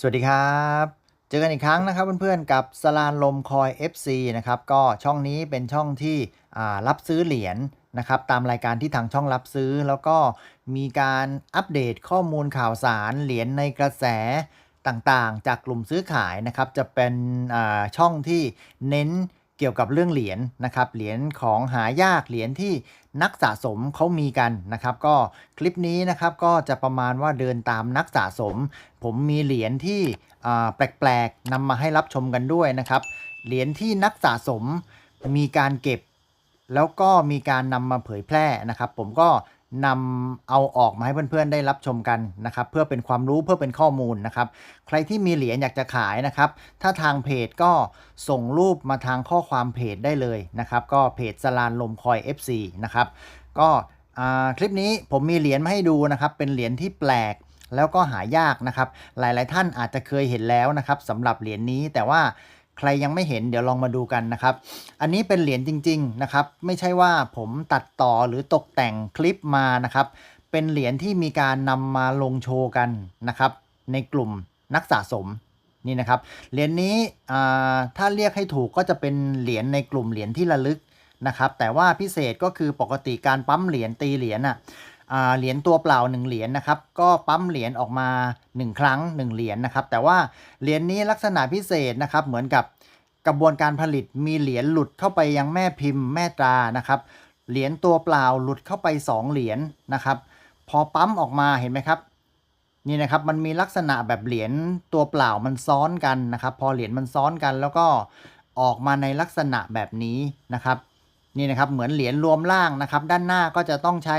สวัสดีครับ เจอกันอีกครั้งนะครับเพื่อนๆกับสลานลมคอย FC นะครับก็ช่องนี้เป็นช่องที่รับซื้อเหรียญนะครับตามรายการที่ทางช่องรับซื้อ แล้วก็มีการอัปเดตข้อมูลข่าวสารเหรียญในกระแสต่างๆ จากกลุ่มซื้อขายนะครับจะเป็นช่องที่เน้น เกี่ยวกับเรื่องเหรียญนะครับเหรียญของหายากเหรียญที่นักสะสมเขามีกันนะครับ ก็คลิปนี้นะครับก็จะประมาณว่าเดินตามนักสะสม ผมมีเหรียญที่แปลกๆนำมาให้รับชมกันด้วยนะครับเหรียญที่นักสะสมมีการเก็บ แล้วก็มีการนำมาเผยแพร่นะครับ ผมก็ นำเอาออกมาให้เพื่อนๆได้รับชมกันนะครับ เพื่อเป็นความรู้เพื่อเป็นข้อมูลนะครับ ใครที่มีเหรียญอยากจะขายนะครับ ถ้าทางเพจก็ส่งรูปมาทางข้อความเพจได้เลยนะครับ ก็เพจสลานลมคอย FC นะครับ ก็คลิปนี้ผมมีเหรียญมาให้ดูนะครับ เป็นเหรียญที่แปลกแล้วก็หายากนะครับ หลายๆท่านอาจจะเคยเห็นแล้วนะครับสำหรับเหรียญนี้แต่ว่า ใครยังไม่เห็นเดี๋ยวลองมาดูกันนะครับ อันนี้เป็นเหรียญจริง ๆนะครับ ไม่ใช่ว่าผมตัดต่อหรือตกแต่งคลิปมานะครับ เป็นเหรียญที่มีการนำมาลงโชว์กันนะครับ ในกลุ่มนักสะสมนี่นะครับเหรียญนี้ถ้าเรียกให้ถูกก็จะเป็นเหรียญในกลุ่มเหรียญที่ระลึกนะครับ แต่ว่าพิเศษก็คือปกติการปั๊มเหรียญตีเหรียญอะ เหรียญตัวเปล่า 1 เหรียญนะครับ ก็ปั๊มเหรียญออกมา 1 ครั้ง 1 เหรียญนะครับ แต่ว่าเหรียญนี้ลักษณะพิเศษนะครับ เหมือนกับกระบวนการผลิตมีเหรียญหลุดเข้าไปยังแม่พิมพ์แม่ตรานะครับ เหรียญตัวเปล่าหลุดเข้าไป 2 เหรียญนะครับ พอปั๊มออกมาเห็นไหมครับนี่นะครับมันมีลักษณะแบบเหรียญตัวเปล่ามันซ้อนกันนะครับ พอเหรียญมันซ้อนกันแล้วก็ออกมาในลักษณะแบบนี้นะครับ นี่นะครับเหมือนเหรียญรวมล่างนะครับ ด้านหน้าก็จะต้องใช้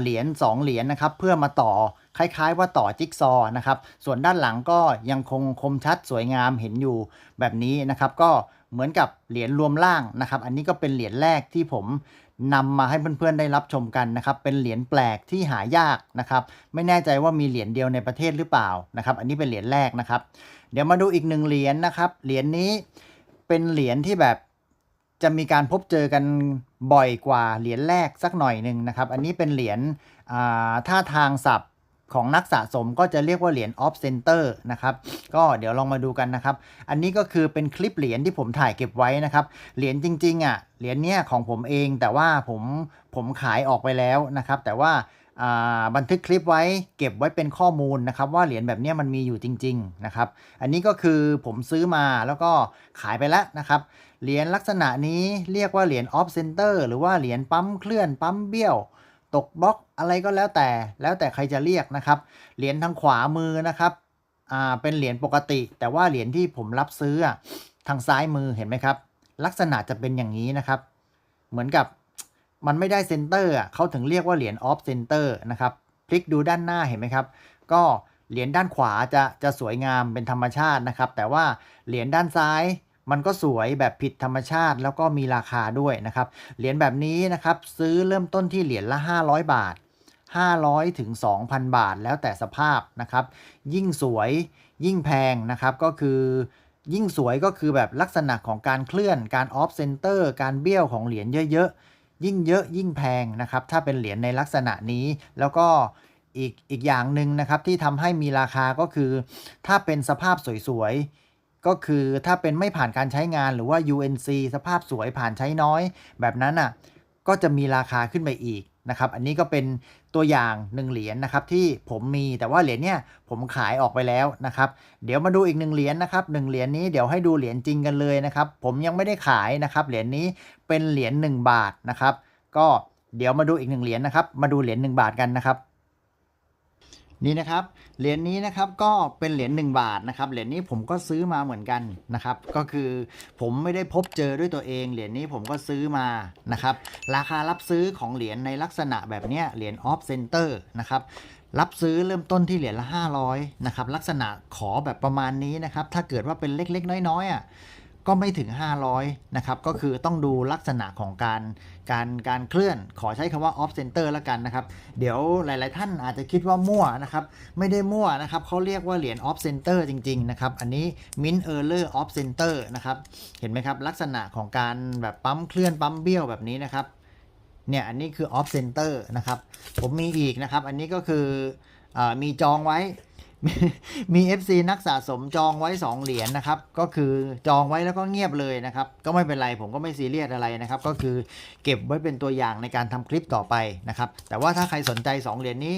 เหรียญ2เหรียญนะครับเพื่อมาต่อคล้ายๆว่าต่อจิ๊กซอว์นะครับ ส่วนด้านหลังก็ยังคงคมชัดสวยงามเห็นอยู่แบบนี้นะครับ ก็เหมือนกับเหรียญรวมล่างนะครับ อันนี้ก็เป็นเหรียญแรกที่ผมนำมาให้เพื่อนๆได้รับชมกันนะครับ เป็นเหรียญแปลกที่หายากนะครับ ไม่แน่ใจว่ามีเหรียญเดียวในประเทศหรือเปล่านะครับ อันนี้เป็นเหรียญแรกนะครับ เดี๋ยวมาดูอีกหนึ่งเหรียญนะครับ เหรียญนี้เป็นเหรียญที่แบบ จะมีการพบเจอกันบ่อยกว่าเหรียญแรกสักหน่อยหนึ่งนะครับ อันนี้เป็นเหรียญท่าทางศัพท์ของนักสะสมก็จะเรียกว่าเหรียญออฟเซนเตอร์นะครับ ก็เดี๋ยวลองมาดูกันนะครับ อันนี้ก็คือเป็นคลิปเหรียญที่ผมถ่ายเก็บไว้นะครับ เหรียญจริงๆอะ เหรียญเนี้ยของผมเอง แต่ว่าผมผมขายออกไปแล้วนะครับ แต่ว่าอ่าบันทึกคลิปไว้เก็บไว้เป็นข้อมูลนะครับ ว่าเหรียญแบบเนี้ยมันมีอยู่จริง ๆ นะครับ อันนี้ก็คือผมซื้อมาแล้วก็ขายไปแล้วนะครับ เหรียญลักษณะนี้เรียกว่าเหรียญออฟเซนเตอร์หรือว่าเหรียญปั๊มเคลื่อนปั๊มเบี้ยว ตกบล็อกอะไรก็แล้วแต่ แล้วแต่ใครจะเรียกนะครับ เหรียญทางขวามือนะครับอ่าเป็นเหรียญปกติ แต่ว่าเหรียญที่ผมรับซื้อทางซ้ายมือเห็นไหมครับ ลักษณะจะเป็นอย่างนี้นะครับ เหมือนกับมันไม่ได้เซนเตอร์เขาถึงเรียกว่าเหรียญออฟเซนเตอร์นะครับพลิกดูด้านหน้าเห็นไหมครับ ก็เหรียญด้านขวาจะจะสวยงามเป็นธรรมชาตินะครับ แต่ว่าเหรียญด้านซ้าย มันก็สวยแบบผิดธรรมชาติ แล้วก็มีราคาด้วยนะครับ เหรียญแบบนี้นะครับซื้อเริ่มต้นที่เหรียญละ 500 บาท 500ถึง2,000 บาทแล้วแต่สภาพนะครับ ยิ่งสวยยิ่งแพงนะครับก็คือยิ่งสวยก็คือแบบลักษณะของการเคลื่อนการออฟเซนเตอร์การเบี้ยวของเหรียญเยอะๆ ยิ่งเยอะยิ่งแพงนะครับ ถ้าเป็นเหรียญในลักษณะนี้ แล้วก็อีกอีกอย่างหนึ่งนะครับที่ทำให้มีราคาก็คือ ถ้าเป็นสภาพสวยๆ ก็คือถ้าเป็นไม่ผ่านการใช้งานหรือว่า UNC สภาพสวยผ่านใช้น้อย แบบนั้นอะก็จะมีราคาขึ้นไปอีกนะครับ อันนี้ก็เป็นตัวอย่างหนึ่งเหรียญนะครับที่ผมมีแต่ว่าเหรียญเนี่ยผมขายออกไปแล้วนะครับ เดี๋ยวมาดูอีกหนึ่งเหรียญนะครับหนึ่งเหรียญนี้เดี๋ยวให้ดูเหรียญจริงกันเลยนะครับ ผมยังไม่ได้ขายนะครับ เหรียญนี้เป็นเหรียญ1บาทนะครับ ก็เดี๋ยวมาดูอีกหนึ่งเหรียญนะครับ มาดูเหรียญ1บาทกันนะครับ นี่นะครับ เหรียญนี้นะครับก็เป็นเหรียญ1บาทนะครับ เหรียญนี้ผมก็ซื้อมาเหมือนกันนะครับ ก็คือผมไม่ได้พบเจอด้วยตัวเอง เหรียญนี้ผมก็ซื้อมานะครับ ราคารับซื้อของเหรียญในลักษณะแบบเนี้ยเหรียญออฟเซนเตอร์นะครับรับซื้อเริ่มต้นที่เหรียญละ 500นะครับลักษณะขอแบบประมาณนี้นะครับ ถ้าเกิดว่าเป็นเล็กๆ น้อยๆอะ ก็ไม่ถึง 500 นะครับ ก็คือต้องดูลักษณะของการการการเคลื่อน ขอใช้คำว่า off center แล้วกันนะครับ เดี๋ยวหลาย ๆ ท่านอาจจะคิดว่ามั่วนะครับ ไม่ได้มั่วนะครับเขาเรียกว่าเหรียญ off center จริง ๆ นะครับ อันนี้ min error off center นะครับ เห็นไหมครับ ลักษณะของการแบบปั๊มเคลื่อนปั๊มเบี้ยวแบบนี้นะครับ เนี่ย อันนี้คือ off center นะครับ ผมมีอีกนะครับ อันนี้ก็คืออมีจองไว้ มีมี FC นักสะสมจองไว้2เหรียญนะครับ ก็คือจองไว้แล้วก็เงียบเลยนะครับ ก็ไม่เป็นไรผมก็ไม่ซีเรียสอะไรนะครับ ก็คือเก็บไว้เป็นตัวอย่างในการทำคลิปต่อไปนะครับ แต่ว่าถ้าใครสนใจ 2 เหรียญนี้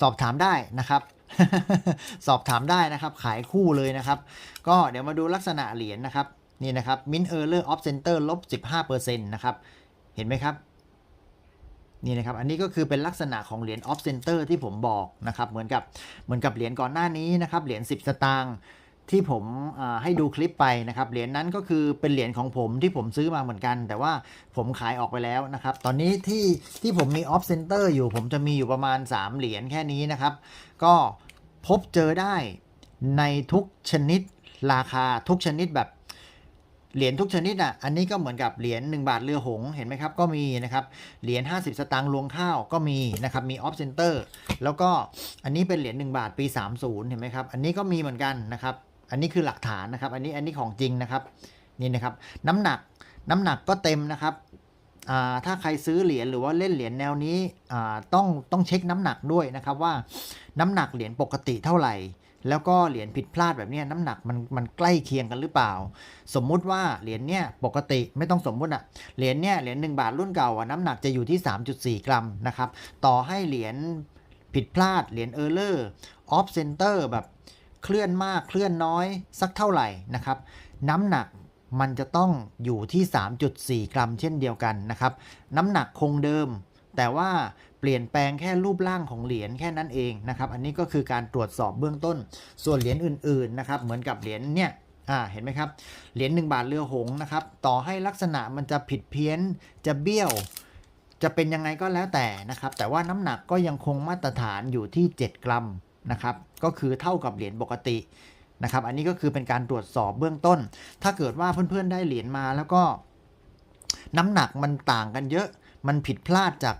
สอบถามได้นะครับสอบถามได้นะครับ ขายคู่เลยนะครับ ก็เดี๋ยวมาดูลักษณะเหรียญนะครับ นี่นะครับ min error of center ลบ15%นะครับ เห็นไหมครับ นี่นะครับ อันนี้ก็คือเป็นลักษณะของเหรียญ off center ที่ผมบอกนะครับ เหมือนกับเหมือนกับเหรียญก่อนหน้านี้นะครับ เหรียญ10 สตางค์ที่ผมให้ดูคลิปไปนะครับ เหรียญนั้นก็คือเป็นเหรียญของผมที่ผมซื้อมาเหมือนกัน แต่ว่าผมขายออกไปแล้วนะครับ ตอนนี้ที่ที่ผมมี off center อยู่ ผมจะมีอยู่ประมาณ 3 เหรียญแค่นี้นะครับ ก็พบเจอได้ในทุกชนิดราคาทุกชนิดแบบ เหรียญทุกชนิดอะ อันนี้ก็เหมือนกับเหรียญ1บาทเรือหง เห็นไหมครับ ก็มีนะครับ เหรียญ50 สตางค์รวงข้าวก็มีนะครับ มีออฟเซนเตอร์ แล้วก็อันนี้เป็นเหรียญ1บาทปี 30 เห็นไหมครับ อันนี้ก็มีเหมือนกันนะครับ อันนี้คือหลักฐานนะครับ อันนี้อันนี้ของจริงนะครับ นี่นะครับ น้ำหนัก น้ำหนักก็เต็มนะครับอ่าถ้าใครซื้อเหรียญหรือว่าเล่นเหรียญแนวนี้อ่าต้องต้องเช็คน้ำหนักด้วยนะครับว่าน้ำหนักเหรียญปกติเท่าไหร่ แล้วก็เหรียญผิดพลาดแบบนี้น้ำหนักมันมันใกล้เคียงกันหรือเปล่า สมมุติว่าเหรียญเนี่ยปกติไม่ต้องสมมุติอะเหรียญเนี่ยเหรียญ1บาทรุ่นเก่าอะน้ำหนักจะอยู่ที่ 3.4 กรัมนะครับต่อให้เหรียญผิดพลาดเหรียญเออร์เลอร์ออฟเซนเตอร์แบบเคลื่อนมากเคลื่อนน้อยสักเท่าไหร่นะครับน้ำหนักมันจะต้องอยู่ที่ 3.4 กรัมเช่นเดียวกันนะครับน้ำหนักคงเดิม แต่ว่าเปลี่ยนแปลงแค่รูปร่างของเหรียญแค่นั้นเองนะครับ อันนี้ก็คือการตรวจสอบเบื้องต้น ส่วนเหรียญอื่นๆนะครับ เหมือนกับเหรียญเนี่ยอ่าเห็นไหมครับ เหรียญ1บาทเรือหงนะครับ ต่อให้ลักษณะมันจะผิดเพี้ยน จะเบี้ยว จะเป็นยังไงก็แล้วแต่นะครับ แต่ว่าน้ำหนักก็ยังคงมาตรฐานอยู่ที่ 7 กรัมนะครับ ก็คือเท่ากับเหรียญปกตินะครับ อันนี้ก็คือเป็นการตรวจสอบเบื้องต้น ถ้าเกิดว่าเพื่อนๆได้เหรียญมาแล้วก็น้ำหนักมันต่างกันเยอะ มันผิดพลาดจาก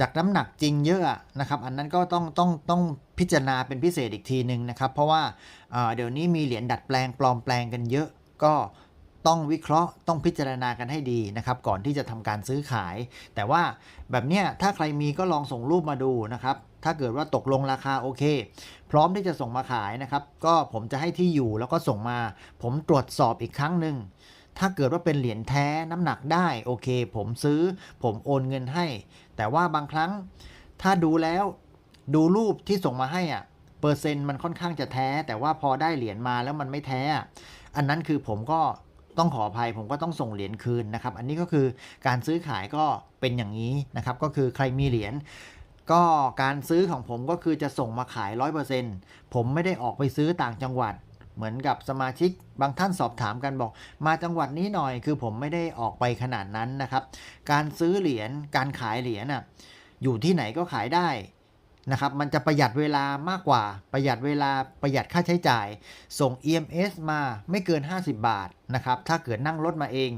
จากน้ำหนักจริงเยอะนะครับ อันนั้นก็ต้องต้องต้องพิจารณาเป็นพิเศษอีกทีหนึ่งนะครับ เพราะว่าเอ่อเดี๋ยวนี้มีเหรียญดัดแปลงปลอมแปลงกันเยอะ ก็ต้องวิเคราะห์ต้องพิจารณากันให้ดีนะครับ ก่อนที่จะทำการซื้อขาย แต่ว่าแบบเนี้ยถ้าใครมีก็ลองส่งรูปมาดูนะครับ ถ้าเกิดว่าตกลงราคาโอเค พร้อมที่จะส่งมาขายนะครับ ก็ผมจะให้ที่อยู่แล้วก็ส่งมา ผมตรวจสอบอีกครั้งหนึ่ง ถ้าเกิดว่าเป็นเหรียญแท้น้ำหนักได้โอเค ผมซื้อ ผมโอนเงินให้ แต่ว่าบางครั้ง ถ้าดูแล้วดูรูปที่ส่งมาให้อะเปอร์เซ็นต์มันค่อนข้างจะแท้ แต่ว่าพอได้เหรียญมาแล้วมันไม่แท้ อันนั้นคือผมก็ต้องขออภัยผมก็ต้องส่งเหรียญคืนนะครับ อันนี้ก็คือการซื้อขายก็เป็นอย่างนี้นะครับ ก็คือใครมีเหรียญก็การซื้อของผมก็คือจะส่งมาขาย 100%ผมไม่ได้ออกไปซื้อต่างจังหวัด เหมือนกับสมาชิกบางท่านสอบถามกันบอก มาจังหวัดนี้หน่อยคือผมไม่ได้ออกไปขนาดนั้นนะครับ การซื้อเหรียญการขายเหรียญน่ะอยู่ที่ไหนก็ขายได้นะครับ มันจะประหยัดเวลามากกว่า ประหยัดเวลาประหยัดค่าใช้จ่าย ส่ง EMS มาไม่เกิน 50 บาทนะครับ ถ้าเกิดนั่งรถมาเอง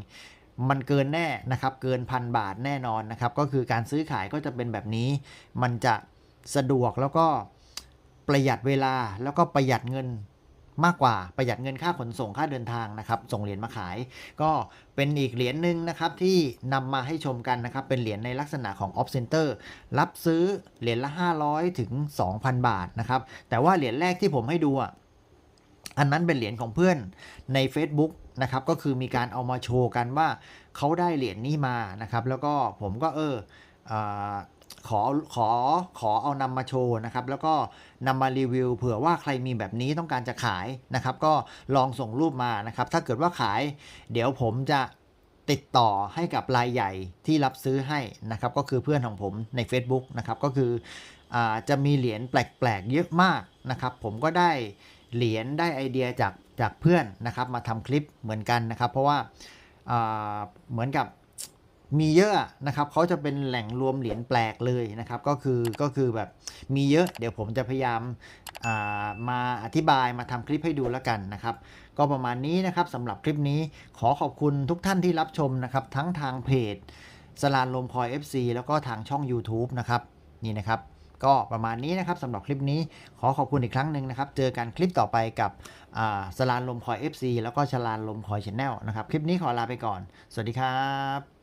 มันเกินแน่นะครับ เกินพันบาทแน่นอนนะครับ ก็คือการซื้อขายก็จะเป็นแบบนี้ มันจะสะดวกแล้วก็ประหยัดเวลาแล้วก็ประหยัดเงิน มากกว่าประหยัดเงินค่าขนส่งค่าเดินทางนะครับ ส่งเหรียญมาขาย ก็เป็นอีกเหรียญหนึ่งนะครับที่นำมาให้ชมกันนะครับ เป็นเหรียญในลักษณะของ off center รับซื้อเหรียญละ 500 ถึง 2,000 บาทนะครับ แต่ว่าเหรียญแรกที่ผมให้ดูอะอันนั้นเป็นเหรียญของเพื่อนใน Facebook นะครับ ก็คือมีการเอามาโชว์กันว่าเขาได้เหรียญนี้มานะครับ แล้วก็ผมก็เออ ขอขอขอเอานำมาโชว์นะครับแล้วก็นำมารีวิวเผื่อว่าใครมีแบบนี้ต้องการจะขายนะครับ ก็ลองส่งรูปมานะครับ ถ้าเกิดว่าขาย เดี๋ยวผมจะติดต่อให้กับรายใหญ่ที่รับซื้อให้นะครับ ก็คือเพื่อนของผมใน Facebook นะครับ ก็คืออจะมีเหรียญแปลกๆเยอะมากนะครับ ผมก็ได้เหรียญได้ไอเดียจากจากเพื่อนนะครับ มาทำคลิปเหมือนกันนะครับ เพราะว่าอ่าเหมือนกับ มีเยอะนะครับเขาจะเป็นแหล่งรวมเหรียญแปลกเลยนะครับ ก็คือก็คือแบบมีเยอะเดี๋ยวผมจะพยายามามาอธิบายมาทำคลิปให้ดูแล้วกันนะครับ ก็ประมาณนี้นะครับสำหรับคลิปนี้ขอขอบคุณทุกท่านที่รับชมนะครับทั้งทางเพจสลานลมคอย FC แล้วก็ทางช่อง YouTube นะครับนี่นะครับก็ประมาณนี้นะครับสำหรับคลิปนี้ขอขอบคุณอีกครั้งหนึ่งนะครับ เจอกันคลิปต่อไปกับสลานลมคอย FC แล้วก็ชลานลมคอยชแนลนะครับ คลิปนี้ขอลาไปก่อน สวัสดีครับ